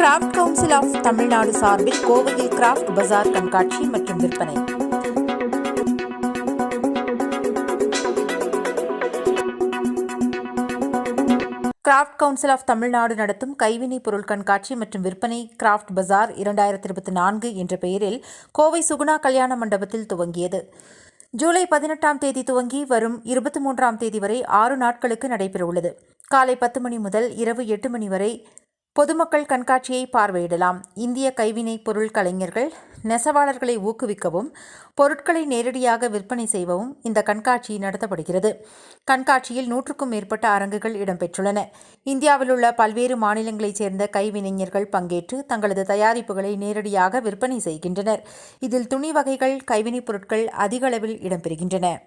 Craft council of Tamil Nadu சார்பில் கோவையில் craft பஜார் கண்காட்சி மற்றும் விற்பனை. கிராஃப்ட் கவுன்சில் ஆஃப் தமிழ்நாடு நடத்தும் கைவினைப் பொருள் கண்காட்சி மற்றும் விற்பனை கிராஃப்ட் பஜார் இரண்டாயிரத்தி இருபத்தி நான்கு என்ற பெயரில் கோவை சுகுணா கல்யாண மண்டபத்தில் துவங்கியது. ஜூலை பதினெட்டாம் தேதி துவங்கி வரும் இருபத்தி மூன்றாம் தேதி வரை ஆறு நாட்களுக்கு நடைபெறவுள்ளது. காலை பத்து மணி முதல் இரவு எட்டு மணி வரை பொதுமக்கள் கண்காட்சியை பார்வையிடலாம். இந்திய கைவினைப் பொருள் கலைஞர்கள் நெசவாளர்களை ஊக்குவிக்கவும் பொருட்களை நேரடியாக விற்பனை செய்யவும் இந்த கண்காட்சி நடத்தப்படுகிறது. கண்காட்சியில் நூற்றுக்கும் மேற்பட்ட அரங்குகள் இடம்பெற்றுள்ளன. இந்தியாவில் உள்ள பல்வேறு மாநிலங்களைச் சேர்ந்த கைவினைஞர்கள் பங்கேற்று தங்களது தயாரிப்புகளை நேரடியாக விற்பனை செய்கின்றனர். இதில் துணி வகைகள் கைவினைப் பொருட்கள் அதிக அளவில் இடம்பெறுகின்றன.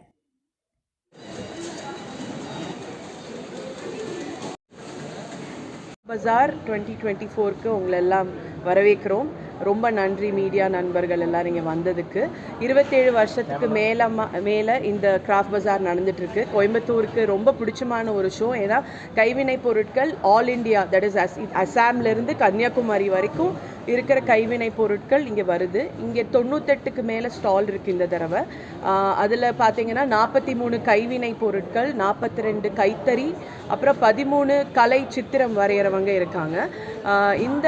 பஜார் டுவெண்ட்டி டுவெண்ட்டி ஃபோருக்கு உங்களை எல்லாம் வரவேற்கிறோம். ரொம்ப நன்றி மீடியா நண்பர்கள் எல்லாம் இங்கே வந்ததுக்கு. இருபத்தேழு வருஷத்துக்கு மேலே மேலே இந்த கிராஃப்ட் பஜார் நடந்துட்டுருக்கு. கோயம்புத்தூருக்கு ரொம்ப பிடிச்சமான ஒரு ஷோ. ஏன்னா கைவினை பொருட்கள் all India that is as அசாம்லேருந்து Kanyakumari வரைக்கும் இருக்கிற கைவினை பொருட்கள் இங்கே வருது. இங்கே தொண்ணூத்தெட்டுக்கு மேலே ஸ்டால் இருக்குது இந்த தடவை. அதில் பார்த்தீங்கன்னா நாற்பத்தி மூணு கைவினை பொருட்கள் நாற்பத்தி ரெண்டு கைத்தறி அப்புறம் பதிமூணு கலை சித்திரம் வரைகிறவங்க இருக்காங்க. இந்த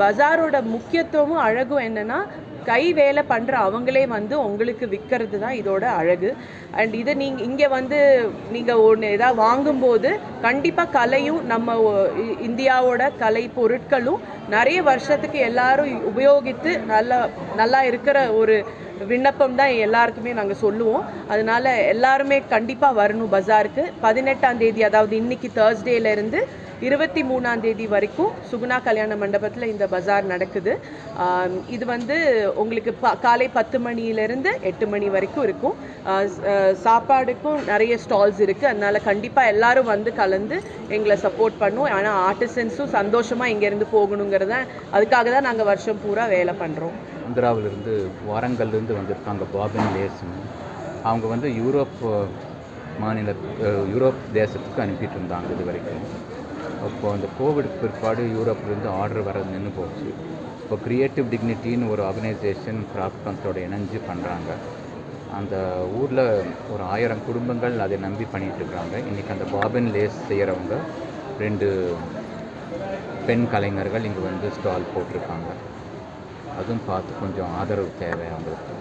பஜாரோட முக்கியத்துவமும் அழகும் என்னென்னா கை வேலை பண்ணுற அவங்களே வந்து உங்களுக்கு விற்கிறது தான் இதோட அழகு. அண்ட் இதை நீங்கள் இங்கே வந்து நீங்கள் ஒன்று எதாவது வாங்கும்போது கண்டிப்பாக கலையும் நம்ம இ- இந்தியாவோட கலை பொருட்களும் நிறைய வருஷத்துக்கு எல்லாரும் உபயோகித்து நல்லா நல்லா இருக்கிற ஒரு விண்ணப்பம் தான் எல்லாருக்குமே நாங்கள் சொல்லுவோம். அதனால எல்லாருமே கண்டிப்பாக வரணும் பஜாருக்கு. பதினெட்டாம் தேதி அதாவது இன்னைக்கு தேர்ஸ்டேலேருந்து இருந்து இருபத்தி மூணாம் தேதி வரைக்கும் சுகுணா கல்யாண மண்டபத்தில் இந்த பஜார் நடக்குது. இது வந்து உங்களுக்கு ப காலை பத்து மணியிலேருந்து எட்டு மணி வரைக்கும் இருக்கும். சாப்பாடுக்கும் நிறைய ஸ்டால்ஸ் இருக்குது அதனால கண்டிப்பாக எல்லாரும் வந்து கலந்து எங்களை சப்போர்ட் பண்ணும் ஆனால் ஆர்டிசன்ஸும் சந்தோஷமாக இங்கேருந்து போகணுங்கிறத அதுக்காக தான் நாங்கள் வருஷம் பூரா வேலை பண்ணுறோம் ஆந்திராவிலிருந்து வாரங்கல்லேருந்து வந்திருக்காங்க பாபின் லேசன். அவங்க வந்து யூரோப் மாநில யூரோப் தேசத்துக்கு அனுப்பிட்டு இருந்தாங்க இது வரைக்கும். அப்போது அந்த கோவிட் பிற்பாடு யூரோப்லேருந்து ஆர்டர் வர நின்று போச்சு. இப்போ க்ரியேட்டிவ் டிக்னிட்டின்னு ஒரு ஆர்கனைசேஷன் கிராஃப்ட்ஸோட இணைஞ்சு பண்ணுறாங்க அந்த ஊரில் ஒரு ஆயிரம் குடும்பங்கள் அதை நம்பி பண்ணிகிட்ருக்குறாங்க இன்றைக்கி அந்த பாபின் லேஸ் செய்கிறவங்க ரெண்டு பெண் கலைஞர்கள் இங்கே வந்து ஸ்டால் போட்டிருக்காங்க. அதுவும் பார்த்து கொஞ்சம் ஆதரவு தேவை அவங்களுக்கு.